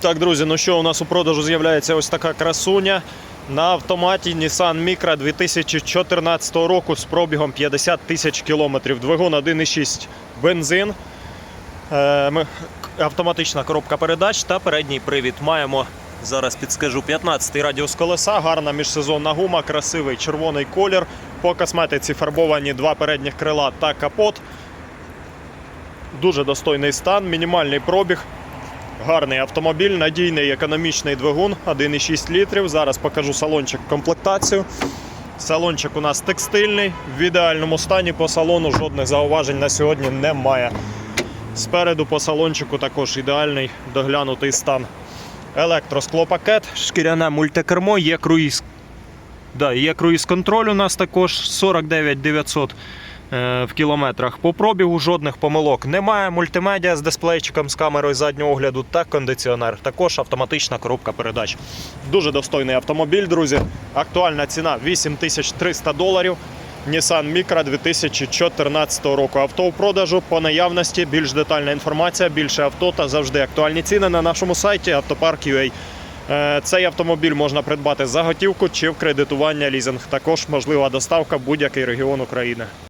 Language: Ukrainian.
Так, друзі, ну що, у нас у продажу з'являється ось така красуня на автоматі Nissan Micra 2014 року з пробігом 50 тисяч кілометрів. Двигун 1,6 бензин, е, автоматична коробка передач та передній привід. Маємо, зараз підскажу, 15-й радіус колеса, гарна міжсезонна гума, красивий червоний колір. По косметиці фарбовані два передніх крила та капот. Дуже достойний стан, мінімальний пробіг. Гарний автомобіль, надійний економічний двигун, 1,6 літрів. Зараз покажу салончик комплектацію. Салончик у нас текстильний, в ідеальному стані по салону жодних зауважень на сьогодні немає. Спереду по салончику також ідеальний доглянутий стан. Електросклопакет, шкіряне мультикермо, є круїз. Да, є круїз контроль у нас також 49 900 е, в кілометрах. По пробігу жодних помилок немає. Мультимедіа з дисплейчиком з камерою заднього огляду та кондиціонер. Також автоматична коробка передач. Дуже достойний автомобіль, друзі. Актуальна ціна 8300 доларів. Nissan Micra 2014 року. Авто у продажу по наявності. Більш детальна інформація, більше авто та завжди актуальні ціни на нашому сайті Автопарк.ua. Е, Цей автомобіль можна придбати за готівку чи в кредитування лізинг. Також можлива доставка в будь-який регіон України.